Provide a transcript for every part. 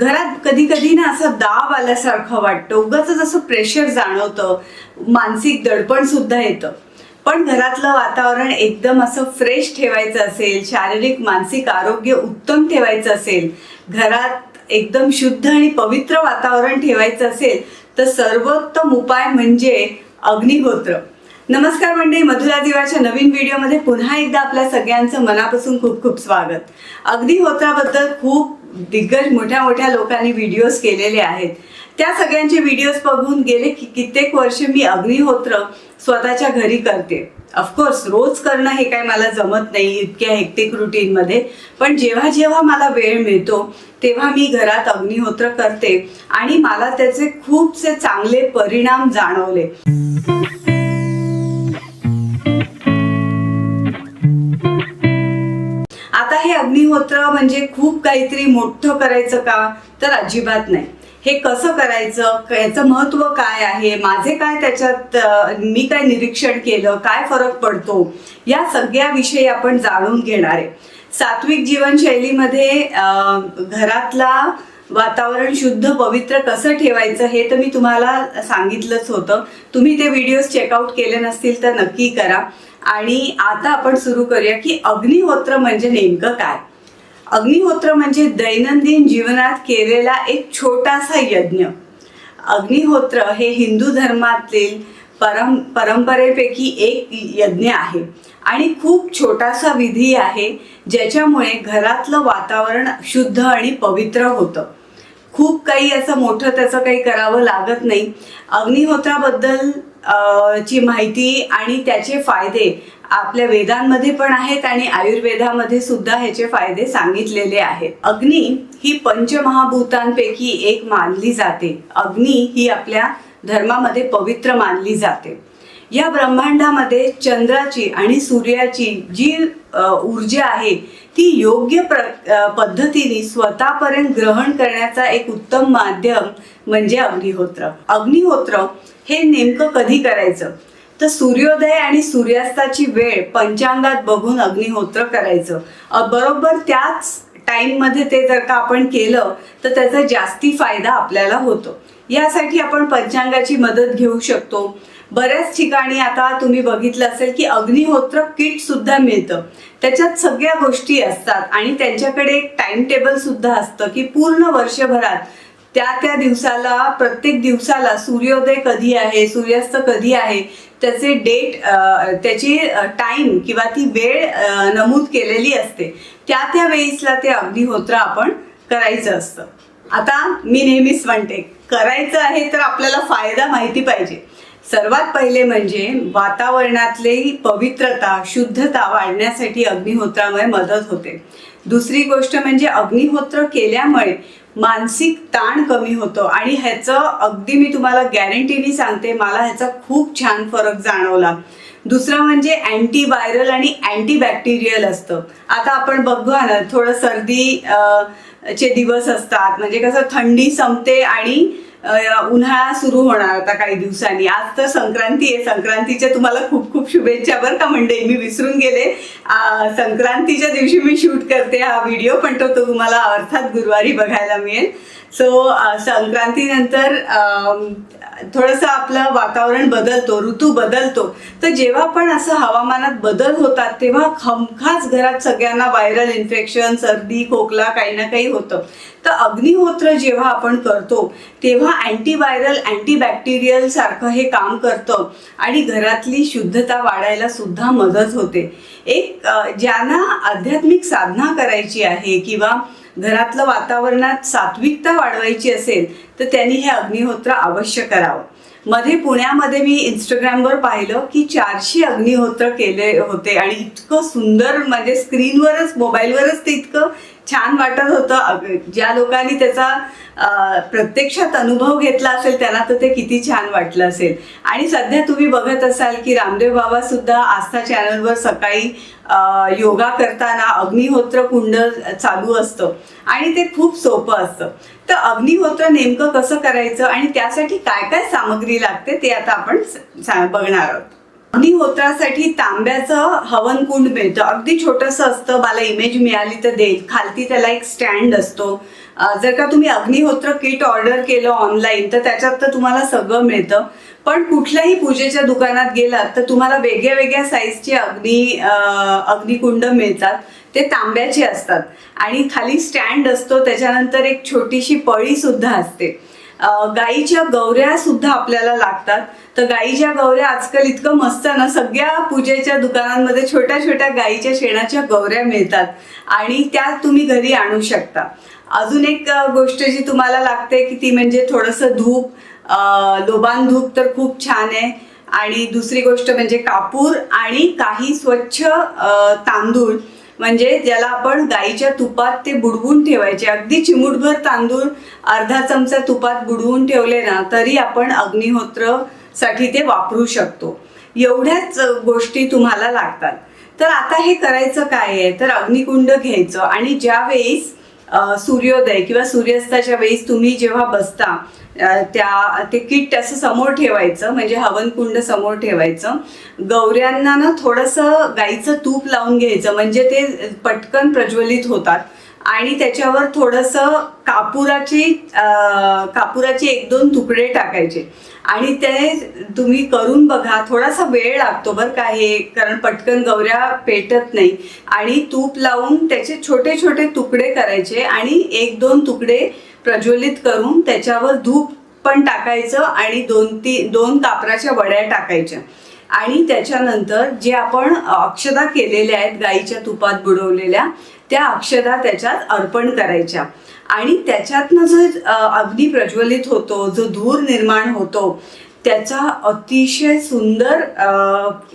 घरात कधी कधी ना असं दाब आल्यासारखं वाटतं. उगाच असं प्रेशर जाणवतं. मानसिक दडपण सुद्धा येतं. पण घरातलं वातावरण एकदम असं फ्रेश ठेवायचं असेल शारीरिक मानसिक आरोग्य उत्तम ठेवायचं असेल घरात एकदम शुद्ध आणि पवित्र वातावरण ठेवायचं असेल तर सर्वोत्तम उपाय म्हणजे अग्निहोत्र. नमस्कार मंडळी मधुरा दिवाच्या नवीन व्हिडिओमध्ये पुन्हा एकदा आपल्या सगळ्यांचं मनापासून खूप खूप स्वागत. अग्निहोत्राबद्दल खूप दिग्गज मोठ्या मोठ्या लोकांनी व्हिडिओज केलेले आहेत. त्या सगळ्यांचे व्हिडिओज बघून गेले की कित्येक वर्ष मी अग्निहोत्र स्वतःच्या घरी करते. ऑफकोर्स रोज करणं हे काय मला जमत नाही इतक्या हेक्टिक रुटीनमध्ये पण जेव्हा जेव्हा मला वेळ मिळतो तेव्हा मी घरात अग्निहोत्र करते आणि मला त्याचे खूपसे चांगले परिणाम जाणवले. हे अग्निहोत्र म्हणजे खूप काहीतरी मोठं करायचं का? तर अजिबात नाही. हे कसं करायचं? याचं महत्त्व काय आहे? माझे काय त्याच्यात मी काय निरीक्षण केलं? काय फरक पडतो? या सगळ्या विषयी आपण जाणून घेणार आहे. सात्विक जीवनशैलीमध्ये घरातला वातावरण शुद्ध पवित्र कसं ठेवायचं हे तर मी तुम्हाला सांगितलंच होतं. तुम्ही ते व्हिडिओज चेकआउट केले नसतील तर नक्की करा. आणि आता आपण सुरू करूया की अग्निहोत्र म्हणजे नेमकं काय? अग्निहोत्र म्हणजे दैनंदिन जीवनात केलेला एक छोटासा यज्ञ. अग्निहोत्र हे हिंदू धर्मातील परम परंपरेपैकी एक यज्ञ आहे. आणि खूप छोटासा विधी आहे ज्याच्यामुळे घरातलं वातावरण शुद्ध आणि पवित्र होतं. खूप काही असं मोठं त्याचं काही करावं लागत नाही. अग्निहोत्राबद्दल ची माहिती आणि त्याचे फायदे आपल्या वेदांमध्ये पण आहेत आणि आयुर्वेदामध्ये सुद्धा ह्याचे फायदे सांगितलेले आहेत. अग्नी ही पंचमहाभूतांपैकी एक मानली जाते. अग्नी ही आपल्या धर्मामध्ये पवित्र मानली जाते. या ब्रह्मांडामध्ये चंद्राची आणि सूर्याची जी ऊर्जा आहे ती योग्य प्र पद्धतीने स्वतःपर्यंत ग्रहण करण्याचा एक उत्तम माध्यम म्हणजे अग्निहोत्र. अग्निहोत्र हे नेमकं कधी करायचं? तर सूर्योदय आणि सूर्यास्ताची वेळ पंचांगात बघून अग्निहोत्र करायचं. बरोबर त्याच टाईममध्ये ते जर का आपण केलं तर त्याचा जास्ती फायदा आपल्याला होतो. यासाठी आपण पंचांगाची मदत घेऊ शकतो. बऱ्याच ठिकाणी आता तुम्ही बघितलं असेल की अग्निहोत्र किट सुद्धा मिळतं. त्याच्यात सगळ्या गोष्टी असतात आणि त्यांच्याकडे एक टाइम टेबल सुद्धा असतं की पूर्ण वर्षभरात त्या त्या दिवसाला प्रत्येक दिवसाला सूर्योदय कधी आहे सूर्यास्त कधी आहे त्याचे डेट त्याची टाइम किंवा ती वेळ नमूद केलेली असते. त्या त्या वेळीसला ते अग्निहोत्र आपण करायचं असतं. आता मी नेहमीच म्हणते करायचं आहे तर आपल्याला फायदा माहिती पाहिजे. सर्वात पहिले म्हणजे वातावरणातली पवित्रता शुद्धता वाढण्यासाठी अग्निहोत्रामुळे मदत होते. दुसरी गोष्ट म्हणजे अग्निहोत्र केल्यामुळे मानसिक ताण कमी होतो आणि ह्याचं अगदी मी तुम्हाला गॅरंटीनी सांगते मला ह्याचा खूप छान फरक जाणवला. दुसरं म्हणजे अँटीव्हायरल आणि अँटीबॅक्टेरियल असतं. आता आपण बघू ना थोडं सर्दी चे दिवस असतात. म्हणजे कसं थंडी संपते आणि उन्हाळा सुरू होणार आता काही दिवसांनी. आज तर संक्रांती आहे. संक्रांतीच्या तुम्हाला खूप खूप शुभेच्छा बरं का मंडळी. मी विसरून गेले. संक्रांतीच्या दिवशी मी शूट करते हा व्हिडिओ पण तो तुम्हाला अर्थात गुरुवारी बघायला मिळेल. सो uh, संक्रांतीनंतर अम, थोडंसं आपलं वातावरण बदलतो ऋतू बदलतो. तर जेव्हा पण असं हवामानात बदल होतात तेव्हा हमखास घरात सगळ्यांना व्हायरल इन्फेक्शन सर्दी खोकला काही ना काही होतं. तर अग्निहोत्र जेव्हा आपण करतो तेव्हा अँटीव्हायरल अँटीबॅक्टेरियल सारखं हे काम करतं आणि घरातली शुद्धता वाढायला सुद्धा मदत होते. एक ज्यांना आध्यात्मिक साधना करायची आहे किंवा घरातलं वातावरणात सात्विकता वाढवायची असेल तर त्यांनी हे अग्निहोत्र अवश्य करावं. मध्ये पुण्यामध्ये मी इंस्टाग्रामवर पाहिलं की चारशे अग्निहोत्र केले होते आणि इतकं सुंदर म्हणजे स्क्रीनवरच मोबाईलवरच ते इतकं छान वाटत होतं. ज्या लोकांनी त्याचा प्रत्यक्षात अनुभव घेतला असेल त्यांना तर ते किती छान वाटलं असेल. आणि सध्या तुम्ही बघत असाल की रामदेव बाबा सुद्धा आस्था चॅनलवर सकाळी योगा करताना अग्निहोत्र कुंड चालू असतं. आणि ते खूप सोपं असतं. तर अग्निहोत्र नेमकं कसं करायचं आणि त्यासाठी काय काय सामग्री लागते ते आता आपण बघणार आहोत. अग्निहोत्रासाठी तांब्याचं हवन कुंड मिळतं. अगदी छोटंसं असतं. मला इमेज मिळाली तर देईल खालती त्याला एक स्टँड असतो. जर का तुम्ही अग्निहोत्र किट ऑर्डर केलं ऑनलाईन तर त्याच्यात तर तुम्हाला सगळं मिळतं. पण कुठल्याही पूजेच्या दुकानात गेलात तर तुम्हाला वेगळ्या वेगळ्या साईजचे अग्नी अग्निकुंड मिळतात. ते तांब्याचे असतात. आणि खाली स्टँड असतो. त्याच्यानंतर एक छोटीशी पळी सुद्धा असते. गाईच्या गौऱ्या सुद्धा आपल्याला लागतात. तर गाईच्या गौऱ्या आजकाल इतकं मस्त ना सगळ्या पूजेच्या दुकानांमध्ये छोट्या छोट्या गाईच्या शेणाच्या गौऱ्या मिळतात आणि त्या तुम्ही घरी आणू शकता. अजून एक गोष्ट जी तुम्हाला लागते की ती म्हणजे थोडंसं धूप. लोबान धूप तर खूप छान आहे. आणि दुसरी गोष्ट म्हणजे कापूर आणि काही स्वच्छ तांदूळ. म्हणजे ज्याला आपण गाईच्या तुपात ते बुडवून ठेवायचे. अगदी चिमूटभर तांदूळ अर्धा चमचा तुपात बुडवून ठेवले ना तरी आपण अग्निहोत्रसाठी ते वापरू शकतो. एवढ्याच गोष्टी तुम्हाला लागतात. तर आता हे करायचं काय आहे? तर अग्निकुंड घ्यायचं. आणि ज्या वेळेस सूर्योदय किंवा सूर्यास्ताच्या वेळेस तुम्ही जेव्हा बसता त्या ते किट असं समोर ठेवायचं म्हणजे हवनकुंड समोर ठेवायचं. गौऱ्यांना ना थोडंसं गाईचं तूप लावून घ्यायचं म्हणजे ते पटकन प्रज्वलित होतात. आणि त्याच्यावर थोडंसं कापुराची कापुराचे एक दोन तुकडे टाकायचे. आणि ते तुम्ही करून बघा थोडासा वेळ लागतो बरं का हे कारण पटकन गौऱ्या पेटत नाही. आणि तूप लावून त्याचे छोटे छोटे तुकडे करायचे आणि एक दोन तुकडे प्रज्वलित करून त्याच्यावर धूप पण टाकायचं आणि दोन ती दोन कापराच्या वड्या टाकायच्या. आणि त्याच्यानंतर जे आपण अक्षदा केलेल्या आहेत गाईच्या तुपात बुडवलेल्या त्या अक्षदा त्याच्यात अर्पण करायच्या. आणि त्याच्यातनं जो अग्नी प्रज्वलित होतो जो धूर निर्माण होतो त्याचा अतिशय सुंदर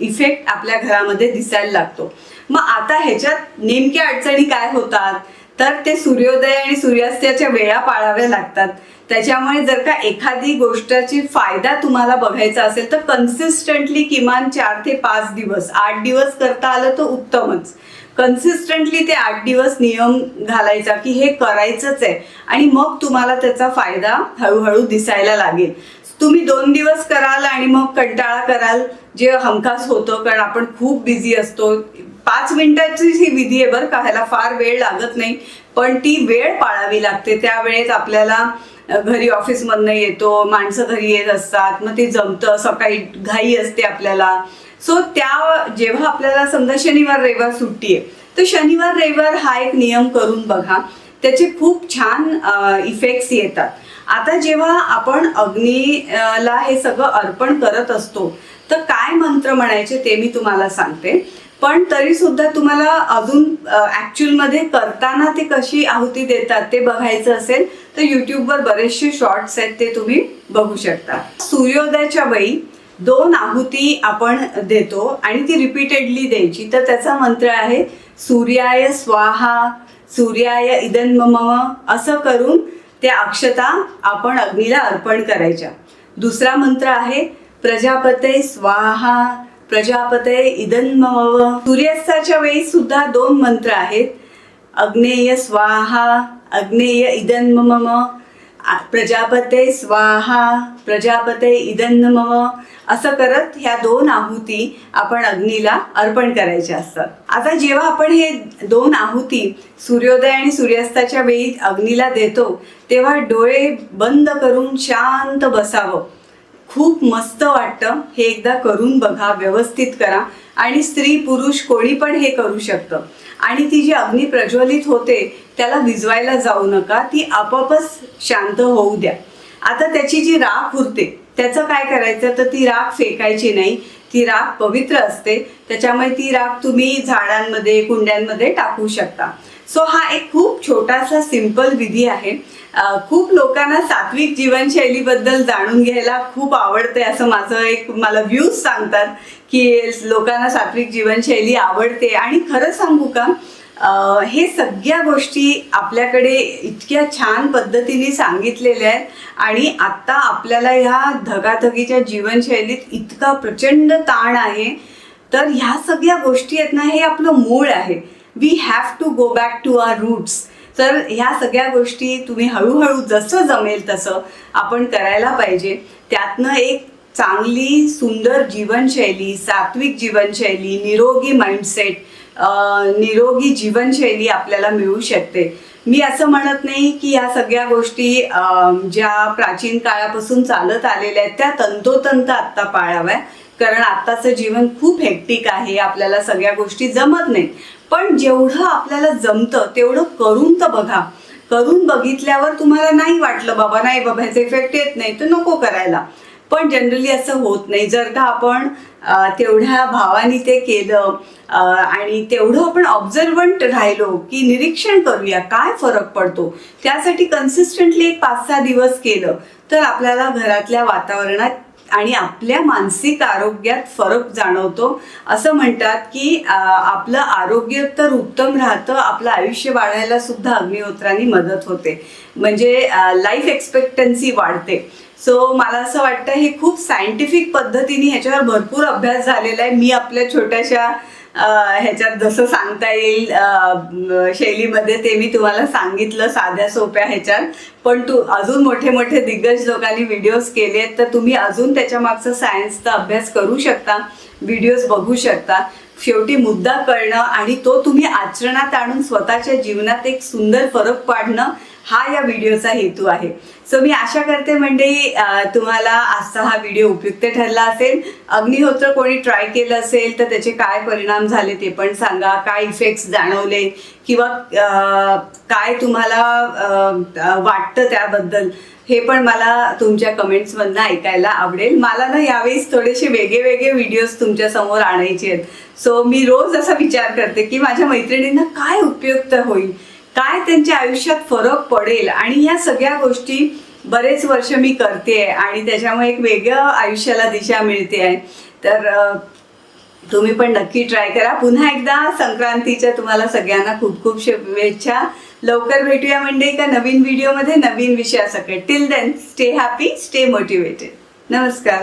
इफेक्ट आपल्या घरामध्ये दिसायला लागतो. मग आता ह्याच्यात नेमक्या अडचणी काय होतात? तर ते सूर्योदय आणि सूर्यास्ताच्या वेळा पाळाव्या लागतात. त्याच्यामुळे जर का एखादी गोष्टाची फायदा तुम्हाला बघायचा असेल तर कन्सिस्टंटली किमान चार ते पाच दिवस आठ दिवस करता आलं तर उत्तमच. कन्सिस्टंटली ते आठ दिवस नियम घालायचा की हे करायचंच आहे आणि मग तुम्हाला त्याचा फायदा हळूहळू दिसायला लागेल. तुम्ही दोन दिवस कराल आणि मग कंटाळा कराल. जे हमखास होतं कारण आपण खूप बिझी असतो पाच मिनिटाची ही विधी आहे बरं का ह्याला फार वेळ लागत नाही. पण ती वेळ पाळावी लागते. त्यावेळेस आपल्याला घरी ऑफिसमधनं येतो माणसं घरी येत असतात मग ते जमतं सकाळी घाई असते आपल्याला. सो त्या जेव्हा आपल्याला समजा शनिवार रविवार सुट्टी आहे तर शनिवार रविवार हा एक नियम करून बघा. त्याचे खूप छान इफेक्ट्स येतात. आता जेव्हा आपण अग्नीला हे सगळं अर्पण करत असतो तर काय मंत्र म्हणायचे ते मी तुम्हाला सांगते. पण तरी सुद्धा तुम्हाला अजून ॲक्च्युअलमध्ये करताना ते कशी आहुती देतात ते बघायचं असेल तर यूट्यूबवर बरेचसे शॉर्ट्स आहेत ते तुम्ही बघू शकता. सूर्योदयाच्या वेळी दोन आहुती आपण देतो आणि ती रिपीटेडली द्यायची. तर त्याचा मंत्र आहे सूर्याय स्वाहा सूर्याय इदन मम असं करून त्या अक्षता आपण अग्नीला अर्पण करायच्या. दुसरा मंत्र आहे प्रजापते स्वाहा प्रजापते इदन सूर्यास्ताच्या वेळी सुद्धा दोन मंत्र आहेत. अग्नेय स्वाहा अग्नेय इदन मम प्रजापते स्वाहा प्रजापते इदन्मम असं करत ह्या दोन आहुती आपण अग्नीला अर्पण करायच्या असतात. आता जेव्हा आपण हे दोन आहुती सूर्योदय आणि सूर्यास्ताच्या वेळी अग्नीला देतो तेव्हा डोळे बंद करून शांत बसावं. खूप मस्त वाटतं. हे एकदा करून बघा व्यवस्थित करा. आणि स्त्री पुरुष कोणी पण हे करू शकतं. आणि ती जी अग्नी प्रज्वलित होते त्याला विजवायला जाऊ नका. ती आपोआपच शांत होऊ द्या. आता त्याची जी राख उरते त्याचं काय करायचं? तर ती राख फेकायची नाही. ती राख पवित्र असते. त्याच्यामुळे ती राख तुम्ही झाडांमध्ये कुंड्यांमध्ये टाकू शकता. सो हा एक खूप छोटासा सिंपल विधी आहे. खूप लोकांना सात्विक जीवनशैलीबद्दल जाणून घ्यायला खूप आवडते असं माझं एक मला व्ह्यूज सांगतात की लोकांना सात्विक जीवनशैली आवडते. आणि खरं सांगू का हे सगळ्या गोष्टी आपल्याकडे इतक्या छान पद्धतीने सांगितलेल्या आहेत. आणि आत्ता आपल्याला ह्या धगाधगीच्या जीवनशैलीत इतका प्रचंड ताण आहे. तर ह्या सगळ्या गोष्टी आहेत ना हे आपलं मूळ आहे. We have to go back to our roots तर ह्या सगळ्या गोष्टी तुम्ही हळूहळू जसं जमेल तसं आपण करायला पाहिजे. त्यातनं एक चांगली सुंदर जीवनशैली सात्विक जीवनशैली निरोगी माइंडसेट निरोगी जीवनशैली आपल्याला मिळू शकते. मी असं म्हणत नाही की या सगळ्या गोष्टी ज्या प्राचीन काळापासून चालत आलेल्या आहेत त्या तंतोतंत आत्ता पाळाव्या कारण आत्ताचं जीवन खूप हेक्टिक आहे आपल्याला सगळ्या गोष्टी जमत नाहीत. पण जेवढं आपल्याला जमतं तेवढं करून तर बघा. करून बघितल्यावर तुम्हाला नाही वाटलं बाबा नाही बाबा ह्याचा इफेक्ट येत नाही तर नको करायला. पण जनरली असं होत नाही. जर का आपण तेवढ्या भावाने ते केलं आणि तेवढं आपण ऑब्झर्वंट राहिलो की निरीक्षण करूया काय फरक पडतो? त्यासाठी कन्सिस्टंटली एक पाच सहा दिवस केलं तर आपल्याला घरातल्या वातावरणात आणि आपल्या मानसिक आरोग्यात फरक जाणवतो. असं म्हणतात की आपलं आरोग्य तर उत्तम राहतं आपलं आयुष्य वाढायला सुद्धा अग्निहोत्राने मदत होते. म्हणजे लाईफ एक्सपेक्टन्सी वाढते. सो मला असं वाटतं हे खूप सायंटिफिक पद्धतीने ह्याच्यावर भरपूर अभ्यास झालेला आहे. मी आपल्या छोट्याशा ह्याच्यात जसं सांगता येईल शैलीमध्ये ते मी तुम्हाला सांगितलं साध्या सोप्या ह्याच्यात. पण तू अजून मोठे मोठे दिग्गज लोकांनी व्हिडिओज केले आहेत तर तुम्ही अजून त्याच्या मागचा सायन्सचा अभ्यास करू शकता व्हिडिओज बघू शकता. शेवटी मुद्दा कळणं आणि तो तुम्ही आचरणात आणून स्वतःच्या जीवनात एक सुंदर फरक पाडणं हा या व्हिडिओचा हेतू आहे. सो मी आशा करते मंडळी तुम्हाला आजचा हा व्हिडिओ उपयुक्त ठरला असेल. अग्निहोत्र कोणी ट्राय केलं असेल तर त्याचे काय परिणाम झाले ते पण सांगा. काय इफेक्ट्स जाणवले? किंवा काय तुम्हाला वाटतं त्याबद्दल? हे पण मला तुमच्या कमेंट्समधनं ऐकायला आवडेल. मला ना यावेळेस थोडेसे वेगळे वेगळे व्हिडिओज तुमच्यासमोर आणायचे आहेत. सो मी रोज असा विचार करते की माझ्या मैत्रिणींना काय उपयुक्त होईल? काय त्यांच्या आयुष्यात फरक पडेल? आणि या सगळ्या गोष्टी बरेच वर्ष मी करते आणि त्याच्यामुळे एक वेगळं आयुष्याला दिशा मिळते. आहे तर तुम्ही पण नक्की ट्राय करा. पुन्हा एकदा संक्रांतीच्या तुम्हाला सगळ्यांना खूप खूप शुभेच्छा. लवकर भेटूया म्हणजे एका नवीन व्हिडिओमध्ये नवीन विषयासकट. Till then stay happy stay motivated नमस्कार.